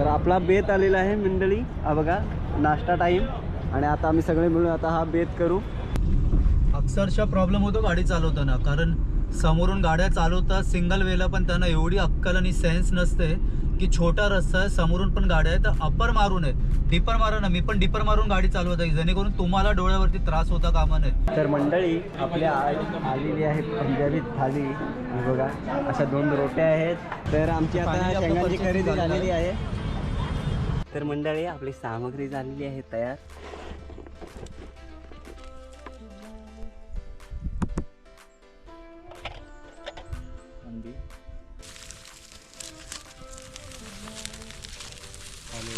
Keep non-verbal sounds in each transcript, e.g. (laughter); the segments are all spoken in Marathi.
तर आपला बेत आलेला आहे मंडळी. हा बघा नाश्ता टाईम आणि आता आम्ही सगळे मिळून आता हा बेत करू. अक्षरशः प्रॉब्लेम होतो गाडी चालवताना. कारण समोरून गाड्या चालवतात सिंगल वेला पण त्यांना एवढी अक्कल आणि सेन्स नसते की छोटा रस्ता आहे समोरून पण गाड्या आहेत तर अप्पर मारून आहे डिपर मारा ना मी पण डिपर मारून गाडी चालवत आहे. जेणेकरून तुम्हाला डोळ्यावरती त्रास होता कामा नये. तर मंडळी आपल्या आलेली आहे पंजाबी थाली. बघा अशा दोन रोट्या आहेत. तर आमची आता शेंगांची खरेदी झालेली आहे. तर मंडळी आपली सामग्री झालेली आहे तयार. आणि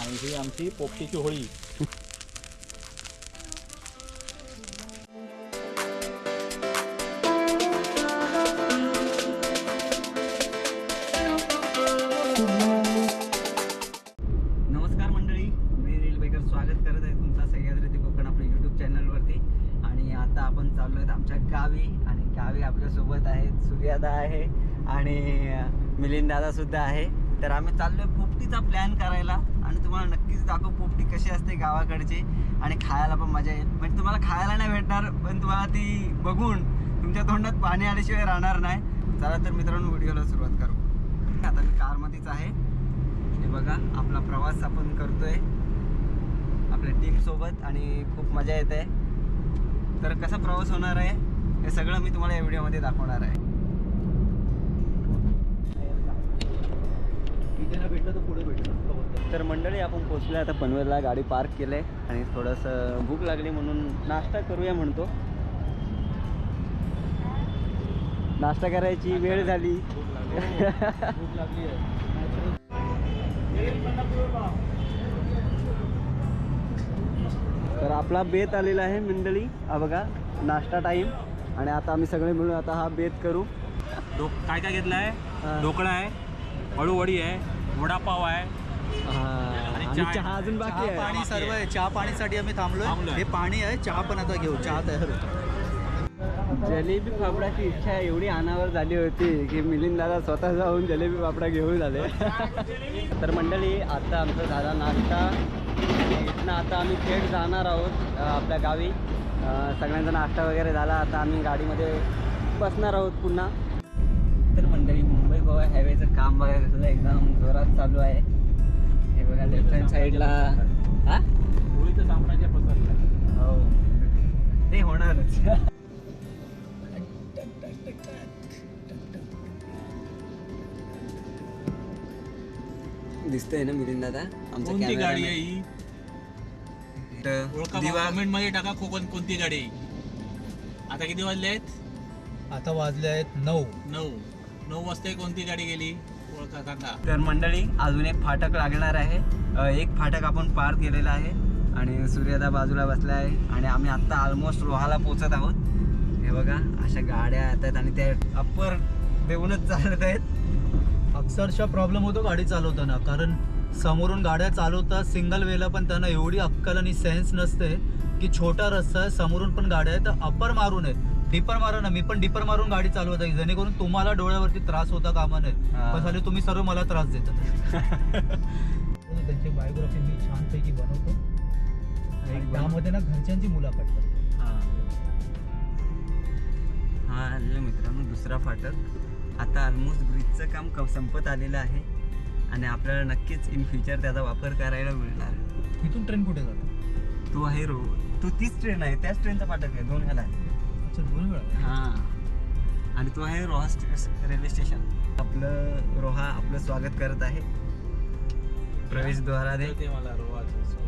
आणि ही आमची पोपटीची होळी. असते गावाकडची आणि खायला पण मजा येईल. म्हणजे तुम्हाला खायला नाही भेटणार पण तुम्हाला ती बघून तुमच्या तोंडात पाणी आल्याशिवाय राहणार नाही. चला तर मित्रांनो व्हिडिओला सुरुवात करू. आता मी कारमध्येच आहे. हे बघा आपला प्रवास आपण करतोय. आपल्या टीमसोबत आणि खूप मजा येते. तर कसा प्रवास होणार आहे हे सगळं मी तुम्हाला या व्हिडिओमध्ये दाखवणार आहे. इथे भेटलं तर पुढे भेटलं. तर मंडळी आपण पोचलो आता पनवेलला. गाडी पार्क केलं आहे आणि थोडंसं भूक लागली म्हणून नाश्ता करूया म्हणतो. नाश्ता करायची वेळ झाली. आहे. तर आपला बेत आलेला आहे मंडळी. हा बघा नाश्ता टाईम आणि आता आम्ही सगळे मिळून आता हा बेत करू. काय काय घेतलं हा. आहे ढोकळा आहे अळूवडी आहे वडापाव आहे आणि चहा- अजून बाकी आहे. पाणी सर्व आहे. चहा पाणीसाठी आम्ही थांबलोय. हे पाणी आहे. चहा पण आता घेऊ. चहा तयार जलेबी फाफडाची इच्छा एवढी अनावर झाली होती की मिलिंद दादा स्वतः जाऊन जलेबी फाफडा घेऊन आले तर मंडळी आता आमचा झाला नाश्ता. आणि इथनं आता आम्ही थेट जाणार आहोत आपल्या गावी. सगळ्यांचा नाश्ता वगैरे झाला. आता आम्ही गाडीमध्ये बसणार आहोत पुन्हा. तर मंडळी मुंबई गोवा हायवेचं काम कसं एकदम जोरात चालू आहे. बघा लेफ्ट हँड साईडला हा? होळीचं साम्राज्य पसरलं हो. ते होणारच. दिसतंय ना मिलिंद दादा? आमचा कोणती गाडी. आहे ही? ओळखा दिवा कमेंटमध्ये टाका कोकण कोणती गाडी आहे आता किती वाजले आहेत? आता वाजले आहेत नऊ. नऊ. नऊ वाजता कोणती गाडी गेली? तर मंडळी अजून एक फाटक लागणार आहे. एक फाटक आपण पार केलेला आहे. आणि सूर्यदा बाजूला बसला आहे. आणि आम्ही आत्ता ऑलमोस्ट रोहाला पोचत आहोत. हे बघा अशा गाड्या येतात आणि त्या अप्पर देऊनच चालत आहेत. अक्षरशः प्रॉब्लेम होतो गाडी चालवताना. कारण समोरून गाड्या चालवतात सिंगल वेला पण त्यांना एवढी अक्कल आणि सेन्स नसते की छोटा रस्ता आहे. समोरून पण गाड्या आहेत. तर अप्पर मारून आहेत. डिपर मारा ना मी पण डिपर मारून गाडी चालवत आहे. जेणेकरून तुम्हाला डोळ्यावरती त्रास होता कामा नये. हा. पण झाले तुम्ही सर्व मला त्रास देतात (laughs) त्यांची बायोग्राफी मी छानपैकी बनवतो. एक त्यामध्ये ना घरच्यांची मुलाखत करतो. हा. हा आलेलं मित्रांनो दुसरा फाटक. आता ऑलमोस्ट ब्रिजचं काम क संपत आलेलं आहे. आणि आपल्याला नक्कीच इन फ्युचर त्याचा वापर करायला मिळणार. इथून ट्रेन कुठे जातो? तो आहे रो तो तीच ट्रेन आहे. त्याच ट्रेनचा फाटक आहे. दोन ह्याला आहे. अच्छा दोन वेळा हा. आणि तो आहे रोहा स्टे- रेल्वे स्टेशन. आपलं रोहा आपलं स्वागत करत आहे. प्रवेशद्वारा दे. ते मला रोवाचं वाजता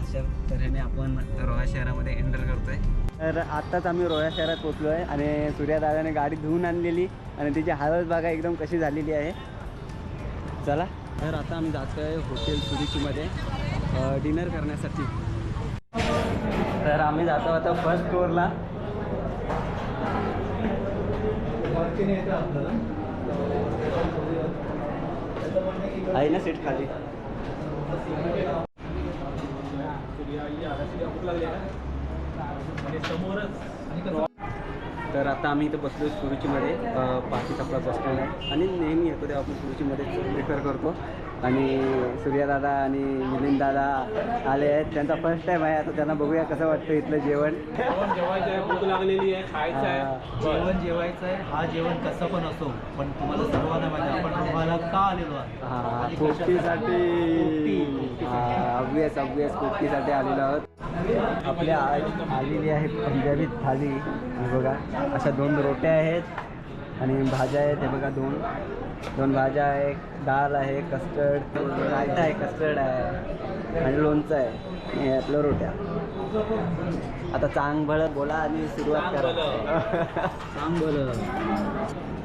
अशा तऱ्हेने आपण रोहा शहरामध्ये एंटर करतोय. तर आत्ताच आम्ही रोहा शहरात पोचलो आहे आणि सूर्यादादाने गाडी धुवून आणलेली आणि तिची हालत बघा एकदम कशी झालेली आहे. चला. तर आता आम्ही जातो आहे हॉटेल सुरुचीमध्ये डिनर करण्यासाठी. तर आम्ही जातो आता फर्स्ट फ्लोअरला आहे ना सीट खाली. तर आता आम्ही इथं बसलो सुरुचीमध्ये पाठीत आपला बसलेला आहे. आणि नेहमी येतो तेव्हा आपण सुरुचीमध्ये प्रिफर करतो. आणि सूर्यादादा आणि मिलिंद दादा आले आहेत. त्यांचा फर्स्ट टाईम आहे. आता त्यांना बघूया कसं वाटतं इथलं जेवण. भूक लागलेली आहे खायचं आहे. जेवण जेवायचं आहे. हा जेवण कसं पण असो पण तुम्हाला सर्वांना माहिती आपण रोहाला का आलेलो हां? पोपटीसाठी पोपटीसाठी आलेलो आहोत. आपल्या आ- आलेली आहे पंजाबी थाली. हे बघा अशा दोन रोट्या आहेत. आणि भाज्या आहेत हे बघा दोन. दोन भाज्या आहे डाळ आहे कस्टर्ड रायता आहे कस्टर्ड आहे आणि लोणचं आहे. आणि हे आपलं रोट्या. आता चांगभळ बोला आणि सुरुवात करा. सांग बरं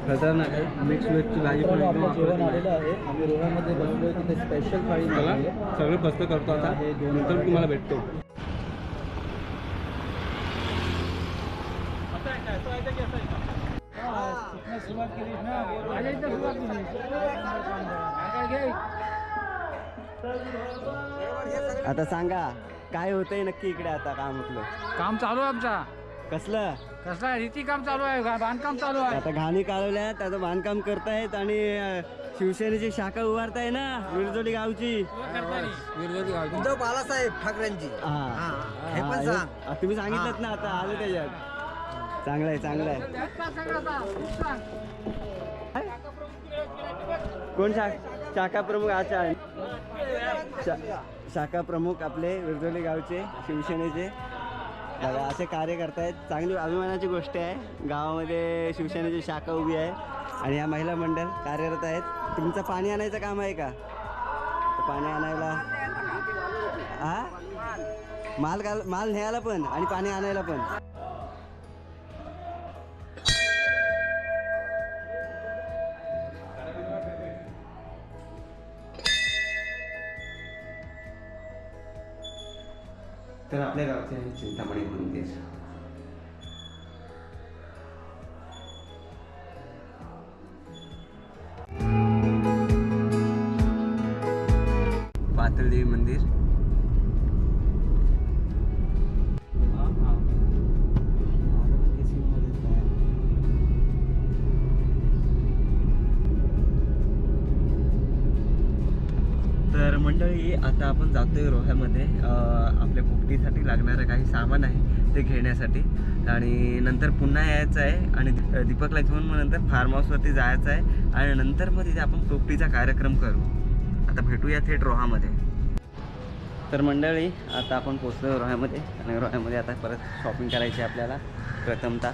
खतरनाक आहे. मिक्स व्हेजची भाजी पण जेवण आलेलं आहे. आम्ही रोह्यामध्ये बसलोय तिथे स्पेशल थाळी. सगळं फस्त करतो आता. हे दोन नंतर तुम्हाला भेटतो. आता सांगा काय होतंय नक्की इकडे आता काम म्हटलं काम चालू आहे आमचा. कसलं? कसलं आहे? रीती काम चालू आहे बांधकाम चालू आहे. आता घाणी काढवल्यात आता बांधकाम करतायत आणि शिवसेनेची शाखा उभारताय ना विरजोली गावची. विरोधी गाव उद्धव बाळासाहेब ठाकरेंची. हा. हे पण हा, सांग. हे- तुम्ही सांगितलं ना आता आलं त्याच्यात. चांगलं आहे चांगलं आहे कोण शा शाखा प्रमुख अच्छा शा- शाखा प्रमुख आपले विरजोली गावचे शिवसेनेचे. बघा असे कार्य करतायत चांगली अभिमानाची गोष्ट आहे. गावामध्ये शिवसेनेची शाखा उभी आहे. आणि या महिला मंडळ कार्यरत आहेत. तुमचं पाणी आणायचं काम आहे का? पाणी आणायला? हा माल घाल माल न्यायला पण आणि पाणी आणायला पण. तर आपल्या गावचे आहे चिंतामणी मंदिर पातळदेवी मंडळी आता आपण जातोय रोह्यामध्ये. आपल्या पोपटीसाठी लागणारं काही सामान आहे ते घेण्यासाठी. आणि नंतर पुन्हा यायचं आहे आणि दि- दीपकला घेऊन मग नंतर फार्म हाऊसवरती जायचं आहे. आणि नंतर मग तिथे आपण पोपटीचा कार्यक्रम करू. आता भेटूया थेट रोहामध्ये तर मंडळी आता आपण पोचलो रोह्यामध्ये. आणि रोह्यामध्ये आता परत शॉपिंग करायची आपल्याला. प्रथमतः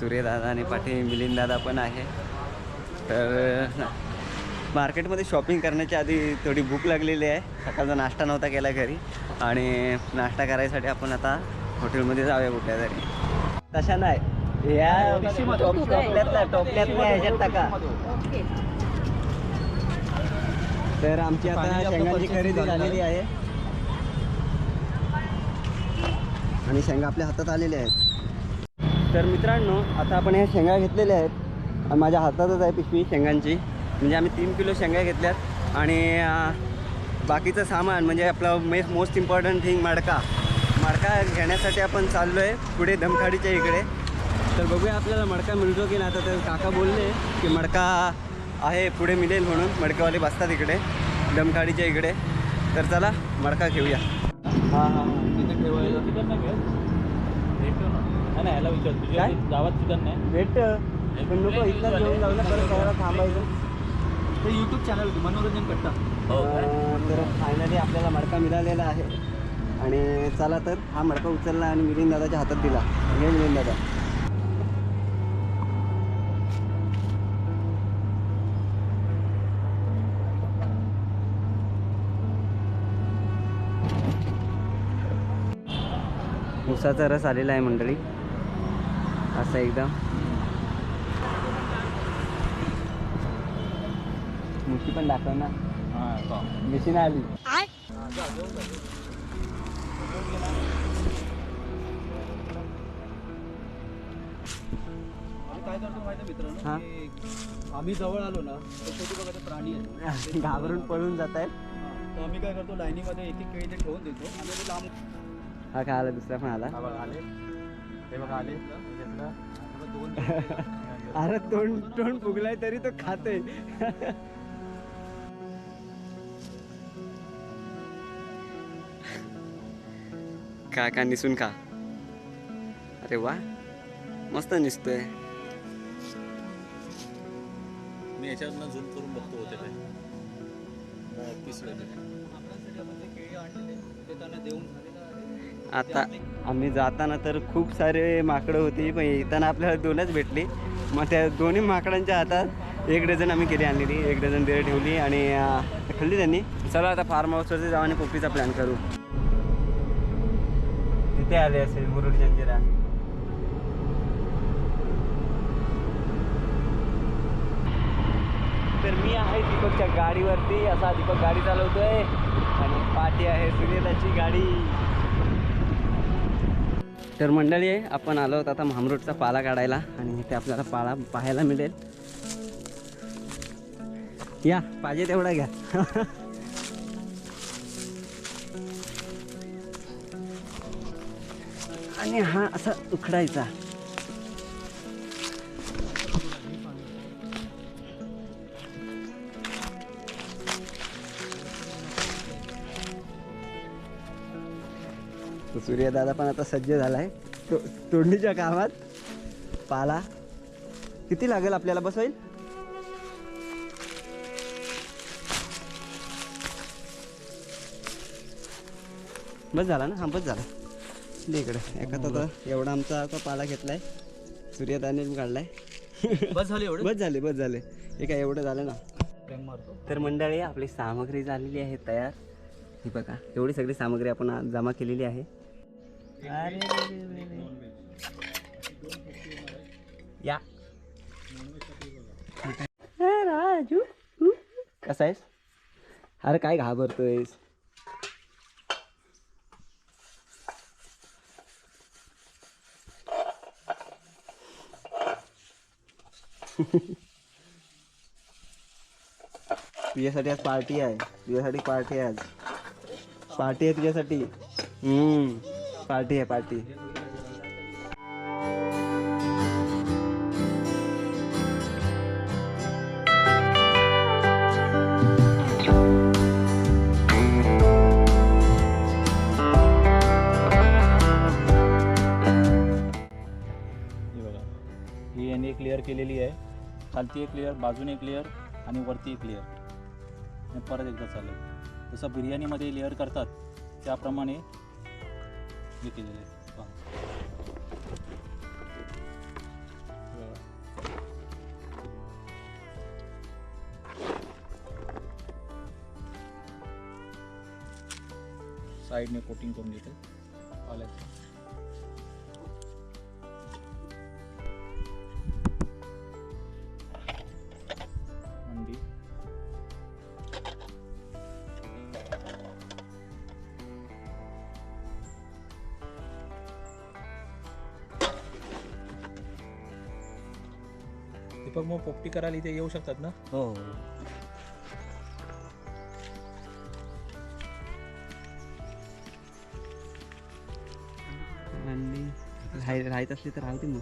सूर्यदादा आणि पाठी मिलिंददादा पण आहे. तर मार्केटमध्ये शॉपिंग करण्याच्या आधी थोडी भूक लागलेली आहे. सकाळचा नाश्ता नव्हता केला घरी. आणि नाश्ता करायसाठी आपण आता हॉटेलमध्ये जाऊया कुठल्या तरी. तशा नाही. या टोपल्यातल्या टोपल्यातल्या ह्याच्यात टाका. तर आमची आता शेंगांची खरेदी झालेली आहे. आणि शेंगा आपल्या हातात आलेल्या आहेत. तर मित्रांनो आता आपण ह्या शेंगा घेतलेल्या आहेत. आणि माझ्या हातातच आहे पिशवी शेंगांची. म्हणजे आम्ही तीन किलो शेंगा घेतल्यात आणि बाकीचं सामान म्हणजे आपलं मे मोस्ट इम्पॉर्टंट थिंग मडका. मडका घेण्यासाठी आपण चाललो आहे पुढे दमखाडीच्या इकडे. तर बघूया आपल्याला मडका मिळतो की नाही. आता तर काका बोलले की मडका आहे पुढे मिळेल म्हणून. मडकावाले बसतात इकडे दमखाडीच्या इकडे. तर चला मडका घेऊया. हां हां तिथे ठेवायला चिकन नाही भेटतो ना. नाही याला विचार तुझ्या? गावात चिकन नाही. भेट पण नको इथलं घेऊन जाऊ ना परत थांबायचं. ते यूट्यूब चॅनल होतं मनोरंजन कट्टा अं, तर फायनली आपल्याला मडका मिळालेला आहे. आणि चला तर हा मडका उचलला आणि मिलिंद दादाच्या हातात दिला. घे मिलिंद दादा. उसाचा रस आलेला आहे मंडळी. असं एकदम. मुठी पण दाखव ना. मिशी आली. आम्ही काय करतो माहिती आहे मित्रांनो. की आम्ही जवळ आलो ना तर बघा ते प्राणी आहेत. घाबरून पळून जात आहेत. तर आम्ही काय करतो लाईनीमध्ये एक एक केळी ते ठेवून देतो. आणि ते लांब हा काय आला दुसरा पण आला? आले. हे बघा आले. घेतलं दोन (laughs) अरे तोंड तोंड फुगलाय तरी तो खातोय. (laughs) का का निसून खा. अरे वा मस्त निसतोय. मी झूम करून बघतो होते काय पीस आता आम्ही जाताना तर खूप सारे माकडं होती पण येताना आपल्याला दोनच भेटली. मग त्या दोन्ही माकडांच्या हातात एक डझन आम्ही केली आणलेली एक डझन बिअर ठेवली आणि खाल्ली त्यांनी. चला आता फार्म हाऊसवरती जाऊ आणि पोपटीचा प्लॅन करू. ते आले असेल मुरुड जंजिरा. तर मी आहे दीपकच्या गाडीवरती असा दीपक गाडी चालवतोय. आणि पाठी आहे सुनीलाची गाडी. तर मंडळी आहे आपण आलो होतो आता महामरुडचा पाला काढायला. आणि इथे आपल्याला पाला पाहायला मिळेल. या पाहिजे तेवढा घ्या. (laughs) आणि हा असा उखडायचा. सूर्यदादा पण आता सज्ज झालाय. तो तोडणीच्या कामात. पाला. किती लागेल आपल्याला? बसवेल बस झाला ना? हा बस झाला. इकडे एका आता एवढा आमचा पाला घेतलाय. सूर्यदाने काढलाय. (laughs) बस झाली एवढे? बस झाले बस झाले. हे काय एवढं झालं ना. तर मंडळी आपली सामग्री झालेली आहे तयार. ही बघा एवढी सगळी सामग्री आपण जमा केलेली आहे. या. राजू? कसा आहेस? अरे काय घाबरतोयस? तुझ्यासाठी आज पार्टी आहे. तुझ्यासाठी पार्टी आहे आज. पार्टी आहे तुझ्यासाठी. हम्म. पार्टी आहे पार्टी. ही ही यांनी एक केलेली आहे. खालती एक लेअर बाजूने एक लेअर आणि वरती एक लेअर आणि परत एकदा चालेल जसं बिर्याणीमध्ये लेअर करतात त्याप्रमाणे हे केलेलं आहे. साईडने कोटिंग करून घेते मग पोपटी करायला इथे येऊ शकतात ना? हो. आणि राहाय राहायचं असली तर राहते मग.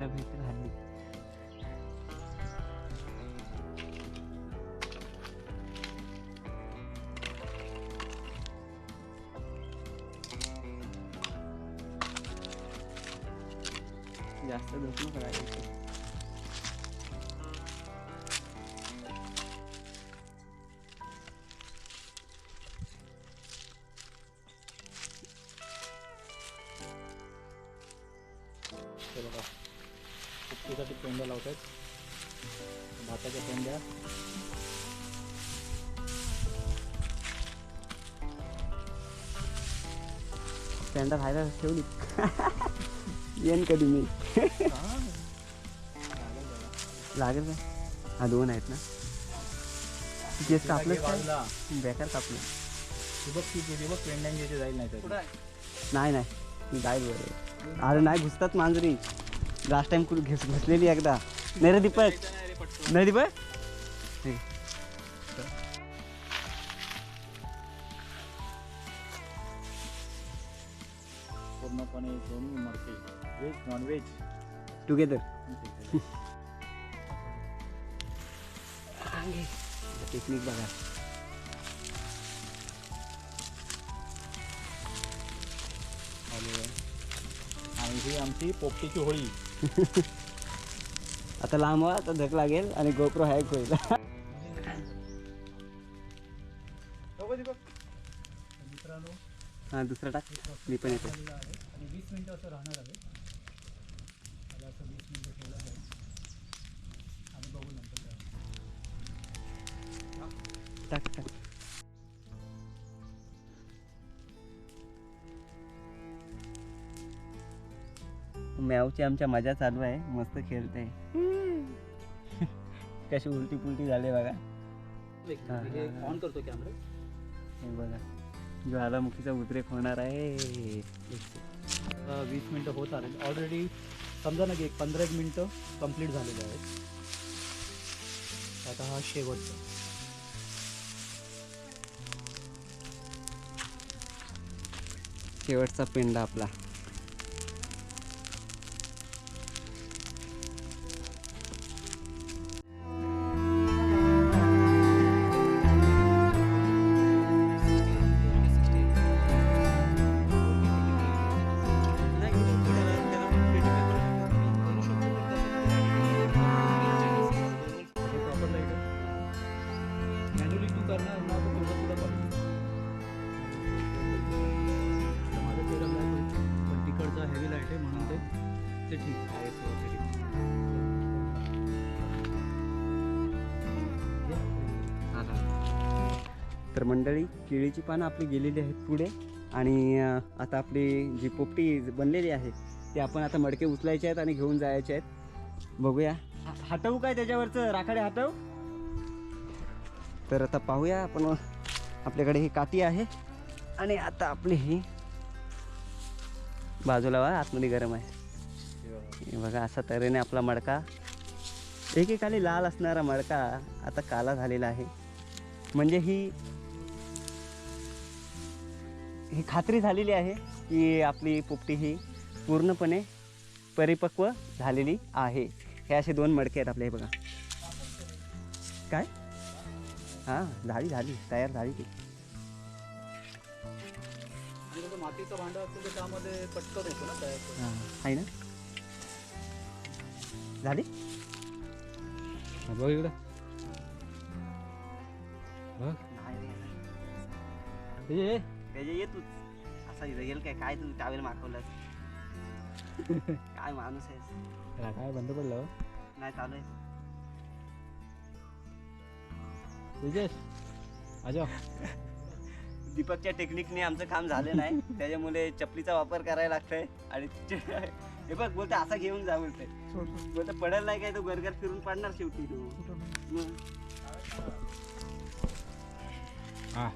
तिला भेटेल हल्ली. जास्त धोक करायचं स्टँडर राहायला ठेवली. (laughs) येईन कधी मी लागेल का? हा दोन आहेत ना. केस कापलं. बेकार कापलं नाही नाही नाही. जाईल बरं अरे नाही घुसतात मांजरी. लास्ट टाइम कुठे घुस घुसलेली एकदा. नाही रे दीपक. नाही दीपक? टुगेदर टेक्निक बघा. आणि ही आमची पोपटीची होळी. (laughs) आता लांब तर धक लागेल आणि गोप्रो हॅक होईल. मित्रांनो हा दुसरा टाक. मी पण येतो. वीस मिनटं असं राहणार आहे. मॅवची आमच्या मजा चालू आहे. मस्त खेळते. (laughs) कशी उलटी पुलटी झाले बघा. ऑन करतो कॅमेरा हे बघा. ज्वालामुखीचा उद्रेक होणार आहे. वीस मिनटं होत आले ऑलरेडी समजा ना की एक पंधरा एक मिनटं कंप्लीट झालेले आहेत. आता हा शेवटचा. शेवटचा पेंडा आपला. तर मंडळी केळीची पानं आपली गेलेली आहेत पुढे. आणि आता आपली जी पोपटी बनलेली आहे ती आपण आता मडके उचलायचे आहेत आणि घेऊन जायचे आहेत. बघूया. हटवू काय त्याच्यावरचं? राखाडे हटवू तर आता पाहूया आपण आपल्याकडे ही काती आहे. आणि आता आपली ही बाजूला वा आतमध्ये गरम आहे. बघा असा तऱ्हेने आपला मडका. एकेकाली लाल असणारा मडका आता काला झालेला आहे. म्हणजे ही ही खात्री झालेली आहे की आपली पोपटी ही पूर्णपणे परिपक्व झालेली आहे. हे असे दोन मडके आहेत आपले हे बघा. काय? हां झाली झाली. तयार झाली ती. मातीचं भांडं असतं तर त्यामध्ये पटकन ना तयार. हां आहे ना? झाली? बघ इकडं. बघ. नाही त्याचे ये तूच असा येईल काय काय तू टावेल मागवलास काय माणूस आहेस? त्याला काय बंद पडलं हो? नाही चालू आहे. अजो दीपकच्या टेक्निकने आमचं काम झालं नाही. (laughs) त्याच्यामुळे चपलीचा वापर करायला लागतंय. आणि हे बघ बोलते असा घेऊन जा बोलते बोलते पडेल नाही काय तो गरगर फिरून पडणार शेवटी. तू मग? हा.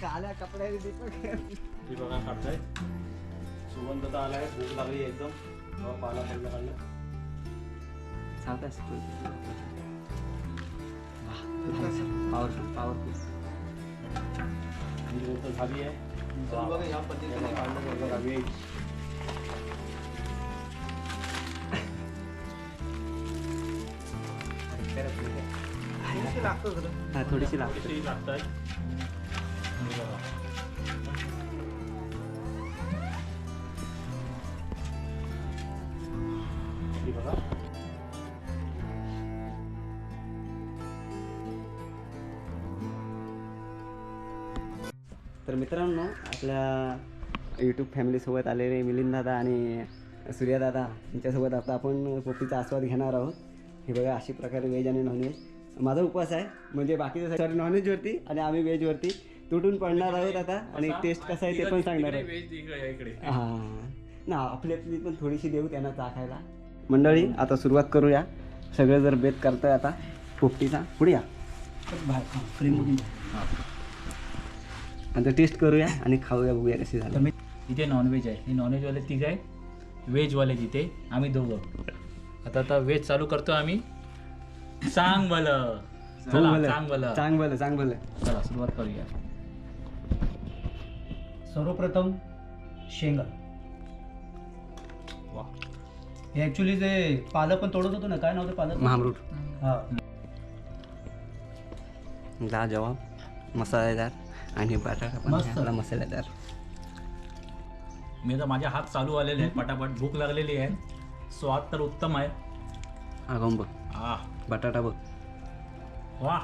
काळ्या कपड्याने दीपक ही बघा काढताय. सुगंध तर आलाय भूक लागली एकदम. तेव्हा पाला पडला काढला. सावकाश पॉवरफुल पॉवरफुल ही गोष्ट झाली आहे. तर बघा या पद्धतीने काढलं. बघा, व्हेज थोडीशी लागते थोडीशी लागताय. ही तर मित्रांनो आपल्या यूट्यूब फॅमिलीसोबत आलेले मिलिंद दादा आणि सूर्यादादा यांच्यासोबत आता आपण पोपटीचा आस्वाद घेणार आहोत. हे बघा अशी प्रकारे व्हेज आणि नॉनव्हेज माझा उपवास आहे म्हणजे बाकीचं सॉरी नॉनव्हेजवरती आणि आम्ही व्हेजवरती तुटून पडणार आहोत आता आणि टेस्ट कसं आहे ते पण सांगणार आहोत. इकडे हां. ना आपली आपली पण थोडीशी देऊ त्यांना चाखायला मंडळी आता सुरुवात करूया. सगळे जर बेत करतोय आता पोपटीचा पुढे या. आता टेस्ट करूया आणि खाऊया बघूया कशी झाली. इथे नॉनव्हेज आहे. हे नॉनव्हेजवाले तिघ आहे. व्हेजवाले तिथे आम्ही दोघं. आता आता व्हेज चालू करतो आम्ही. सांग बल चला सांग बल चांग भलं चांग भलं चला सुरुवात करूया. सर्वप्रथम शेंगा. वा. हे ऍक्च्युली जे पालक पण तोडत होतो ना काय नव्हतं पालक? महामरूट हा. लाजवाब मसालेदार. आणि बटाटा पण मस्त. मसालेदार. मी आता माझ्या हात चालू आलेले आहेत पटापट. भूक लागलेली आहे. स्वाद तर उत्तम आहे. अगं बघ. आ. बटाटा बघ. वा.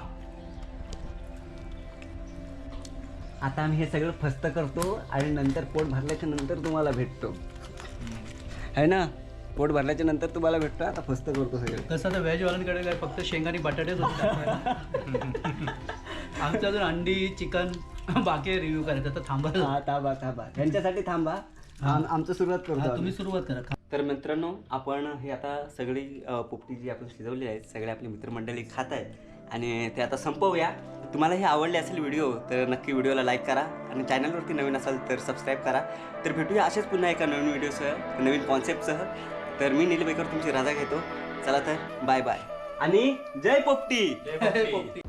आता आम्ही हे सगळं फस्त करतो आणि नंतर पोट भरल्याच्या नंतर तुम्हाला भेटतो. आहे ना? पोट भरल्याच्या नंतर तुम्हाला भेटतो. आता फस्त करतो सगळं. कसं तर व्हेजवाल्यांकडे काय फक्त शेंगा आणि बटाटेच होते दाखवायला. (laughs) आमचं अजून अंडी चिकन बाकी रिव्ह्यू करायचं तर थांबा. हा थांबा थांबा. त्यांच्यासाठी थांबा. आम- आमचं सुरुवात करतो हा, आम्ही. तुम्ही सुरुवात करा. खा. तर मित्रांनो आपण हे आता सगळी अ, पोपटी जी आपण शिजवली आहेत सगळे आपली मित्रमंडळी खात आहेत. आणि ते आता संपवूया. तुम्हाला हे आवडले असेल व्हिडिओ तर नक्की व्हिडिओला लाईक करा. आणि चॅनलवरती नवीन असाल तर सबस्क्राईब करा. तर भेटूया असेच पुन्हा एका नवीन व्हिडिओसह नवीन कॉन्सेप्टसह तर मी नीलबेकर तुमची राजा घेतो. चला तर बाय बाय आणि जय पोपटी! जय पोपटी.